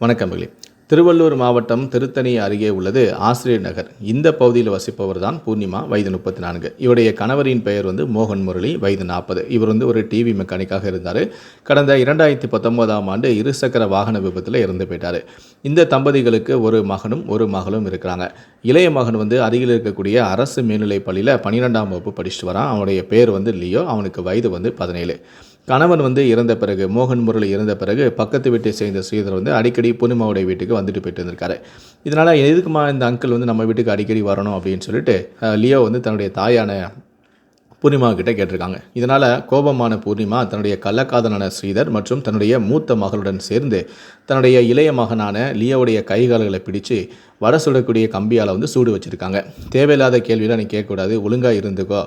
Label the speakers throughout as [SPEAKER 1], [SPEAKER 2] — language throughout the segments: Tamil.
[SPEAKER 1] வணக்கமிகளே திருவள்ளூர் மாவட்டம் திருத்தணி அருகே உள்ளது ஆசிரியர் நகர். இந்த பகுதியில் வசிப்பவர் தான் பூர்ணிமா வயது முப்பத்தி நான்கு இவருடைய கணவரின் பெயர் வந்து மோகன் முரளி வயது நாற்பது. இவர் வந்து ஒரு டிவி மெக்கானிக்காக இருந்தார். கடந்த இரண்டாயிரத்தி பத்தொன்பதாம் ஆண்டு இருசக்கர வாகன விபத்தில் இறந்து போயிட்டார். இந்த தம்பதிகளுக்கு ஒரு மகனும் ஒரு மகளும் இருக்கிறாங்க. இளைய மகன் வந்து அருகில் இருக்கக்கூடிய அரசு மேல்நிலைப் பள்ளியில் பன்னிரெண்டாம் வகுப்பு படிச்சுட்டு வரான். அவனுடைய பேர் வந்து லியோ அவனுக்கு வயது வந்து பதினேழு. கணவன் வந்து இறந்த பிறகு மோகன் முரளி இறந்த பிறகு பக்கத்து வீட்டை சேர்ந்த ஸ்ரீதர் வந்து அடிக்கடி பூர்ணிமாவுடைய வீட்டுக்கு வந்துட்டு போயிட்டு இருந்திருக்காரு இதனால் எதுக்குமா இந்த அங்கிள் வந்து நம்ம வீட்டுக்கு அடிக்கடி வரணும் அப்படின்னு சொல்லிட்டு லியோ வந்து தன்னுடைய தாயான பூர்ணிமா கிட்ட கேட்டிருக்காங்க. இதனால் கோபமான பூர்ணிமா தன்னுடைய கள்ளக்காதலான ஸ்ரீதர் மற்றும் தன்னுடைய மூத்த மகளுடன் சேர்ந்து தன்னுடைய இளைய மகனான லியோவுடைய கைகால்களை பிடிச்சு வடை சுடக்கூடிய கம்பியால் வந்து சூடு வச்சுருக்காங்க. தேவையில்லாத கேள்வியெல்லாம் நீ கேட்கக்கூடாது. ஒழுங்காக இருந்துக்கோ.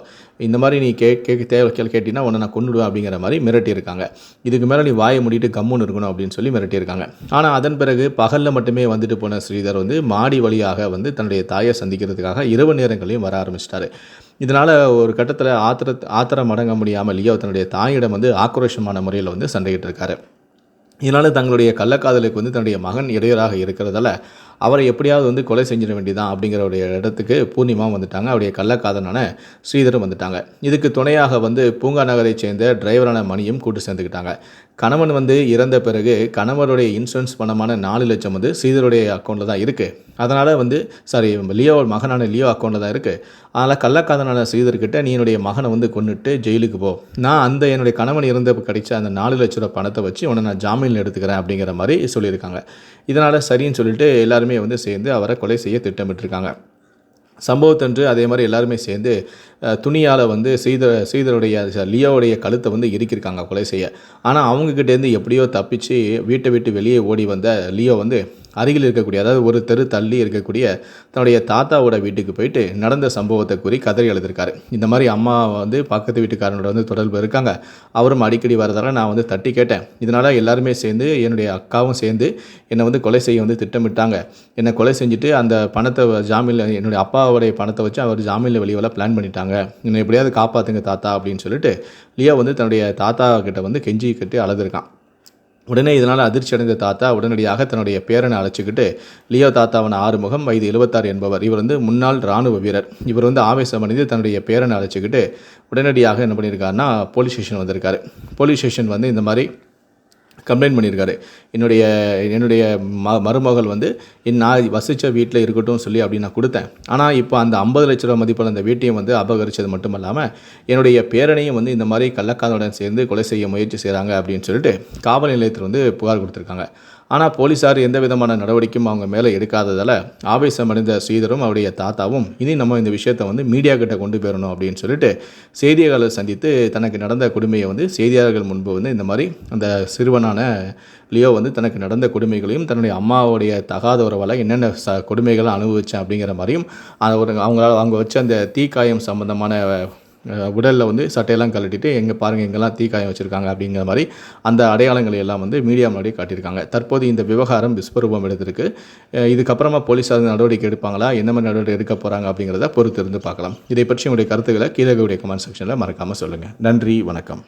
[SPEAKER 1] இந்த மாதிரி நீ கே கேட்க தேவை கேள்வி கேட்டினா உன்னை நான் கொண்டுடுவேன் அப்படிங்கிற மாதிரி மிரட்டியிருக்காங்க. இதுக்கு மேலே நீ வாயை மூடிட்டு கம்முன்னு இருக்கணும் அப்படின்னு சொல்லி மிரட்டியிருக்காங்க. ஆனால் அதன் பிறகு பகலில் மட்டுமே வந்துட்டு போன ஸ்ரீதர் வந்து மாடி வழியாக வந்து தன்னுடைய தாயை சந்திக்கிறதுக்காக இரவு நேரங்களையும் வர ஆரம்பிச்சிட்டாரு. இதனால் ஒரு கட்டத்தில் ஆத்திர ஆத்திரம் அடங்க முடியாமல் லியோ தன்னுடைய தாயிடம் வந்து ஆக்ரோஷமான முறையில் வந்து சண்டையிட்டு இருக்காரு இதனால் தங்களுடைய கள்ளக்காதலுக்கு வந்து தன்னுடைய மகன் இடையூறாக இருக்கிறதால அவரை எப்படியாவது வந்து கொலை செஞ்சிட வேண்டியதான் அப்படிங்கிற ஒரு இடத்துக்கு பூர்ணிமா வந்துட்டாங்க. அவருடைய கள்ளக்காதலான ஸ்ரீதரும் வந்துட்டாங்க. இதுக்கு துணையாக வந்து பூங்கா நகரைச் சேர்ந்த டிரைவரான மணியும் கூட்டு சேர்ந்துக்கிட்டாங்க. கணவன் வந்து இறந்த பிறகு கணவருடைய இன்சூரன்ஸ் பணமான நாலு லட்சம் வந்து ஸ்ரீதருடைய அக்கௌண்ட்டில் தான் இருக்குது அதனால் வந்து சாரி லியோ மகனான லியோ அக்கௌண்ட்டில் தான் இருக்குது அதனால் கள்ளக்காதனான ஸ்ரீதர்கிட்ட நீ என்னுடைய மகனை வந்து கொண்டுட்டு ஜெயிலுக்கு போ. நான் அந்த என்னுடைய கணவன் இறந்த கிடைச்ச அந்த நாலு லட்ச ரூபா பணத்தை வச்சு உன்னை நான் ஜாமீனில் எடுத்துக்கிறேன் அப்படிங்கிற மாதிரி சொல்லியிருக்காங்க. இதனால் சரின்னு சொல்லிட்டு எல்லாருமே வந்து சேர்ந்து அவரை கொலை செய்ய திட்டமிட்டிருக்காங்க. சம்பவத்தன்று அதே மாதிரி எல்லாருமே சேர்ந்து துணியால் வந்து ஸ்ரீதர் ஸ்ரீதருடைய லியோவுடைய கழுத்தை வந்து இறுக்கியிருக்காங்க கொலை செய்ய. ஆனால் அவங்கக்கிட்டேருந்து எப்படியோ தப்பிச்சு வீட்டை விட்டு வெளியே ஓடி வந்த லியோ வந்து அருகில் இருக்கக்கூடிய அதாவது ஒரு தெரு தள்ளி இருக்கக்கூடிய தன்னுடைய தாத்தாவோட வீட்டுக்கு போயிட்டு நடந்த சம்பவத்தை கூறி கதறி எழுதியிருக்காரு இந்த மாதிரி அம்மா வந்து பக்கத்து வீட்டுக்காரனோட வந்து தொடர்பு இருக்காங்க. அவரும் அடிக்கடி வரதால நான் வந்து தட்டி கேட்டேன். இதனால் எல்லாருமே சேர்ந்து என்னுடைய அக்காவும் சேர்ந்து என்னை வந்து கொலை செய்ய வந்து திட்டமிட்டாங்க. என்னை கொலை செஞ்சுட்டு அந்த பணத்தை ஜாமீனில் என்னுடைய அப்பாவுடைய பணத்தை வச்சு அவர் ஜாமீனில் வெளியே பிளான் பண்ணிட்டாங்க. என்னை எப்படியாவது காப்பாற்றுங்க தாத்தா அப்படின்னு சொல்லிட்டு லியோ வந்து தன்னுடைய தாத்தா கிட்ட வந்து கெஞ்சி கட்டி அழுதுருக்கான். உடனே இதனால் அதிர்ச்சி அடைந்த தாத்தா உடனடியாக தன்னுடைய பேரனை அழைச்சிக்கிட்டு லியோ தாத்தாவன ஆறுமுகம் வயது எழுபத்தாறு என்பவர். இவர் வந்து முன்னாள் இராணுவ வீரர். இவர் வந்து ஆவேசமடைந்து தன்னுடைய பேரனை அழைச்சிக்கிட்டு உடனடியாக என்ன பண்ணியிருக்காருன்னா போலீஸ் ஸ்டேஷன் வந்திருக்காரு. போலீஸ் ஸ்டேஷன் வந்து இந்த மாதிரி கம்ப்ளைண்ட் பண்ணியிருக்காரு. என்னுடைய என்னுடைய ம மருமகள் வந்து என் நான் வசித்த வீட்டில் இருக்கட்டும் சொல்லி அப்படி நான் கொடுத்தேன். ஆனால் இப்போ அந்த ஐம்பது லட்ச ரூபா மதிப்பில் அந்த வீட்டையும் வந்து அபகரித்தது மட்டும் இல்லாமல் என்னுடைய பேரனையும் வந்து இந்த மாதிரி கள்ளக்காதலுடன் சேர்ந்து கொலை செய்ய முயற்சி செய்கிறாங்க அப்படின்னு சொல்லிட்டு காவல் நிலையத்தில் வந்து புகார் கொடுத்துருக்காங்க. ஆனால் போலீஸார் எந்த விதமான நடவடிக்கையும் அவங்க மேலே எடுக்காததால் ஆவேசமடைந்த ஸ்ரீதரும் அவருடைய தாத்தாவும் இனி நம்ம இந்த விஷயத்தை வந்து மீடியா கிட்ட கொண்டு போயிடணும் அப்படின்னு சொல்லிட்டு செய்தியாளர்களை சந்தித்து தனக்கு நடந்த கொடுமையை வந்து செய்தியாளர்கள் முன்பு வந்து இந்த மாதிரி அந்த சிறுவனான லியோ வந்து தனக்கு நடந்த கொடுமைகளையும் தன்னுடைய அம்மாவுடைய தகாத உறவால் என்னென்ன ச கொடுமைகளை அனுபவித்தேன் அப்படிங்கிற மாதிரியும் அது ஒரு அவங்களால அவங்க வச்ச அந்த தீக்காயம் சம்பந்தமான உடலில் வந்து சட்டையெல்லாம் கழட்டிட்டு எங்கே பாருங்கள் எங்கெல்லாம் தீக்காயம் வச்சுருக்காங்க அப்படிங்கிற மாதிரி அந்த அடையாளங்களை எல்லாம் வந்து மீடியா முன்னாடி காட்டியிருக்காங்க. தற்போது இந்த விவகாரம் விஸ்வரூபம் எடுத்திருக்கு. இதுக்கப்புறமா போலீஸார் நடவடிக்கை எடுப்பாங்களா? என்ன மாதிரி நடவடிக்கை எடுக்க போகிறாங்க அப்படிங்கிறத பொறுத்து இருந்து பார்க்கலாம். இதை பற்றி உங்களுடைய கருத்துக்களை கீழே உடைய கமெண்ட் செக்ஷனில் மறக்காமல் சொல்லுங்கள் நன்றி வணக்கம்.